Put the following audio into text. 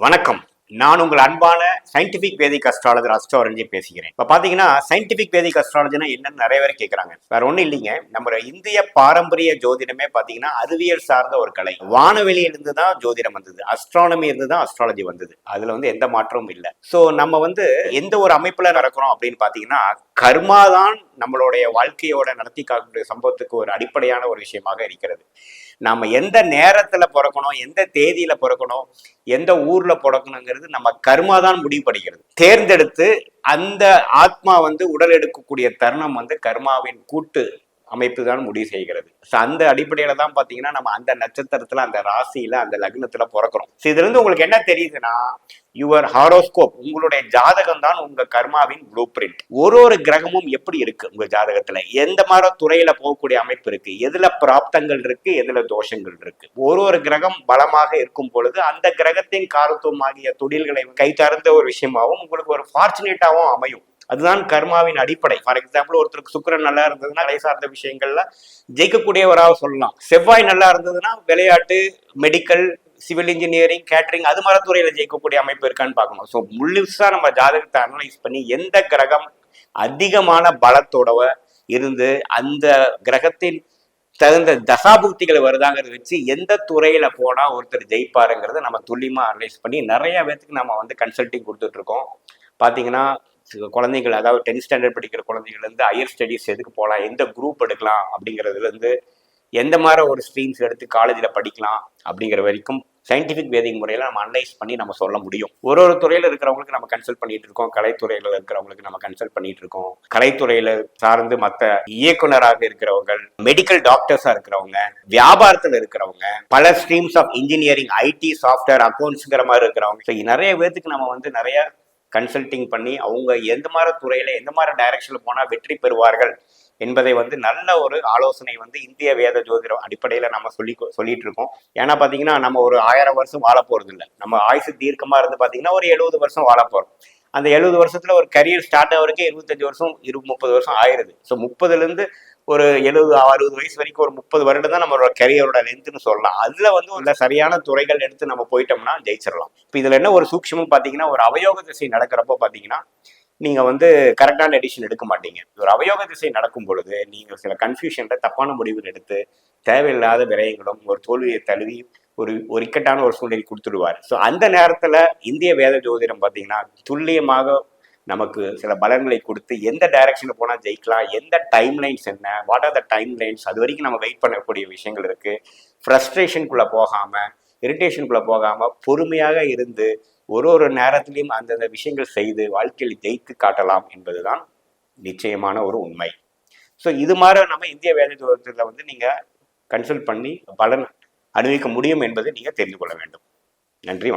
வணக்கம். நான் உங்கள் அன்பான சயின்டிபிக் வேதிக் அஸ்ட்ராலஜர் அஸ்ட்ராலஜி பேசுகிறேன். இப்போ பார்த்தீங்கன்னா சயின்டிபிக் வேதிக் அஸ்ட்ராலஜினா என்னன்னு நிறைய பேர் கேட்குறாங்க வேற ஒன்றும் இல்லைங்க. நம்ம இந்திய பாரம்பரிய ஜோதிடமே பார்த்தீங்கன்னா அறிவியல் சார்ந்த ஒரு கலை. வானவெளியிலிருந்து தான் ஜோதிடம் வந்தது. அஸ்ட்ரானமி இருந்து தான் அஸ்ட்ராலஜி வந்தது. அதில் வந்து எந்த மாற்றமும் இல்லை. ஸோ நம்ம வந்து எந்த ஒரு அமைப்பில் நடக்கிறோம் அப்படின்னு பார்த்தீங்கன்னா கர்மா தான் நம்மளுடைய வாழ்க்கையோட நடத்தி காக்கக்கூடிய சம்பவத்துக்கு ஒரு அடிப்படையான ஒரு விஷயமாக இருக்கிறது. நம்ம எந்த நேரத்துல பிறக்கணும் எந்த தேதியில பிறக்கணும் எந்த ஊர்ல பிறக்கணுங்கிறது நம்ம கர்மா தான் முடிவுபடுகிறது. தேர்ந்தெடுத்து அந்த ஆத்மா வந்து உடல் எடுக்கக்கூடிய தருணம் வந்து கர்மாவின் கூட்டு அமைப்பு தான் முடிவு செய்கிறது. ஸோ அந்த அடிப்படையில தான் பார்த்தீங்கன்னா நம்ம அந்த நட்சத்திரத்துல அந்த ராசியில அந்த லக்னத்துல பிறக்கிறோம். ஸோ உங்களுக்கு என்ன தெரியுதுன்னா யுவர் ஹாரோஸ்கோப் உங்களுடைய ஜாதகம் தான் உங்க கர்மாவின் ப்ளூ பிரிண்ட் ஒரு ஒரு கிரகமும் எப்படி இருக்கு உங்க ஜாதகத்துல? எந்த மாதிரி துறையில போகக்கூடிய அமைப்பு இருக்கு? எதுல பிராப்தங்கள் இருக்கு? எதுல தோஷங்கள் இருக்கு? ஒரு ஒரு கிரகம் பலமாக இருக்கும் பொழுது அந்த கிரகத்தின் காரத்துவம் ஆகிய தொழில்களை கை சார்ந்த ஒரு விஷயமாகவும் உங்களுக்கு ஒரு ஃபார்ச்சுனேட்டாகவும் அமையும். அதுதான் கர்மாவின் அடிப்படை. ஃபார் எக்ஸாம்பிள் ஒருத்தருக்கு சுக்கரன் நல்லா இருந்ததுன்னா கலை சார்ந்த விஷயங்கள்ல ஜெயிக்கக்கூடியவராக சொல்லலாம். செவ்வாய் நல்லா இருந்ததுன்னா விளையாட்டு மெடிக்கல் சிவில் இன்ஜினியரிங் கேட்டரிங் அது மாதிரி துறையில ஜெயிக்கக்கூடிய அமைப்பு இருக்கான்னு பார்க்கணும். ஸோ முழுசா நம்ம ஜாதகத்தை அனலைஸ் பண்ணி எந்த கிரகம் அதிகமான பலத்தோடவ இருந்து அந்த கிரகத்தின் தகுந்த தசாபுக்திகள் வருதாங்கிறத வச்சு எந்த துறையில போனா ஒருத்தர் ஜெயிப்பாருங்கிறத நம்ம துல்லியமா அனலைஸ் பண்ணி நிறைய பேத்துக்கு நம்ம வந்து கன்சல்டிங் கொடுத்துட்டு இருக்கோம். பாத்தீங்கன்னா குழந்தைகள் அதாவது டென்த் ஸ்டாண்டர்ட் படிக்கிற குழந்தைகள் இருந்து ஹையர் ஸ்டடீஸ் எதுக்கு போகலாம் எந்த குரூப் எடுக்கலாம் அப்படிங்கிறதுலேருந்து எந்த மாதிரி ஒரு ஸ்ட்ரீம்ஸ் எடுத்து காலேஜில் படிக்கலாம் அப்படிங்கிற வரைக்கும் சயின்டிஃபிக் வேதிக் முறையில் நம்ம அனலைஸ் பண்ணி நம்ம சொல்ல முடியும். ஒரு ஒரு துறையில் இருக்கிறவங்களுக்கு நம்ம கன்சல்ட் பண்ணிட்டு இருக்கோம் கலைத்துறையில் இருக்கிறவங்களுக்கு நம்ம கன்சல்ட் பண்ணிட்டு இருக்கோம். கலைத்துறையில் சார்ந்து மற்ற இயக்குனராக இருக்கிறவங்க மெடிக்கல் டாக்டர்ஸா இருக்கிறவங்க வியாபாரத்தில் இருக்கிறவங்க பல streams of engineering IT software அக்கௌண்ட்ஸுங்கிற மாதிரி இருக்கிறவங்க. ஸோ நிறைய பேர்த்துக்கு நம்ம வந்து நிறைய கன்சல்டிங் பண்ணி அவங்க எந்த மாதிரி துறையில் எந்த மாதிரி டைரக்ஷனில் போனால் வெற்றி பெறுவார்கள் என்பதை வந்து நல்ல ஒரு ஆலோசனை வந்து இந்திய வேத ஜோதிடம் அடிப்படையில் நம்ம சொல்லி சொல்லிட்டு இருக்கோம். ஏன்னா பார்த்தீங்கன்னா நம்ம ஒரு ஆயிரம் வருஷம் வாழ போகிறது இல்லை. நம்ம ஆயுசு தீர்க்கமாக இருந்து பார்த்தீங்கன்னா ஒரு எழுபது வருஷம் வாழ போகிறோம் அந்த எழுபது வருஷத்துல ஒரு கரியர் ஸ்டார்ட் ஆகிறதுக்கே இருபத்தஞ்சு வருஷம் இரு முப்பது வருஷம் ஆயிருது. ஸோ முப்பதுலேருந்து ஒரு எழுபது அறுபது வயசு வரைக்கும் ஒரு முப்பது வருடம் தான் நம்மளோட கரியரோட லென்த்னு சொல்லலாம். அதுல வந்து ஒரு சரியான துறைகள் எடுத்து நம்ம போயிட்டோம்னா ஜெயிச்சிடலாம். இப்போ இதுல என்ன ஒரு சூக்ஷமும் பாத்தீங்கன்னா ஒரு அவயோக திசை நடக்கிறப்போ பாத்தீங்கன்னா நீங்க வந்து கரெக்டான எடிஷன் எடுக்க மாட்டீங்க. ஒரு அவயோக திசை நடக்கும் பொழுது நீங்க சில கன்ஃபியூஷன்ல தப்பான முடிவுகள் எடுத்து தேவையில்லாத விரயங்களும் ஒரு தோல்வியை தழுவி ஒரு ஒரு இக்கட்டான ஒரு சூழ்நிலை கொடுத்துடுவார். ஸோ அந்த நேரத்துல இந்திய வேத ஜோதிடம் பார்த்தீங்கன்னா துல்லியமாக நமக்கு சில பலன்களை கொடுத்து எந்த டைரக்ஷன்ல போனா ஜெயிக்கலாம் எந்த டைம் லைன்ஸ் என்ன what are the time lines அது வரைக்கும் நம்ம வெயிட் பண்ணக்கூடிய விஷயங்கள் இருக்கு. ஃப்ரஸ்ட்ரேஷனுக்குள்ள போகாம இரிட்டேஷனுக்குள்ள போகாம பொறுமையாக இருந்து ஒரு ஒரு நேரத்திலையும் அந்தந்த விஷயங்கள் செய்து வாழ்க்கையில் ஜெயித்து காட்டலாம் என்பதுதான் நிச்சயமான ஒரு உண்மை. ஸோ இது மாதிரி நம்ம இந்திய வேலை தூரத்தில் வந்து நீங்கள் கன்சல்ட் பண்ணி பலன் அனுபவிக்க முடியும் என்பதை நீங்கள் தெரிந்து கொள்ள வேண்டும். நன்றி வணக்கம்.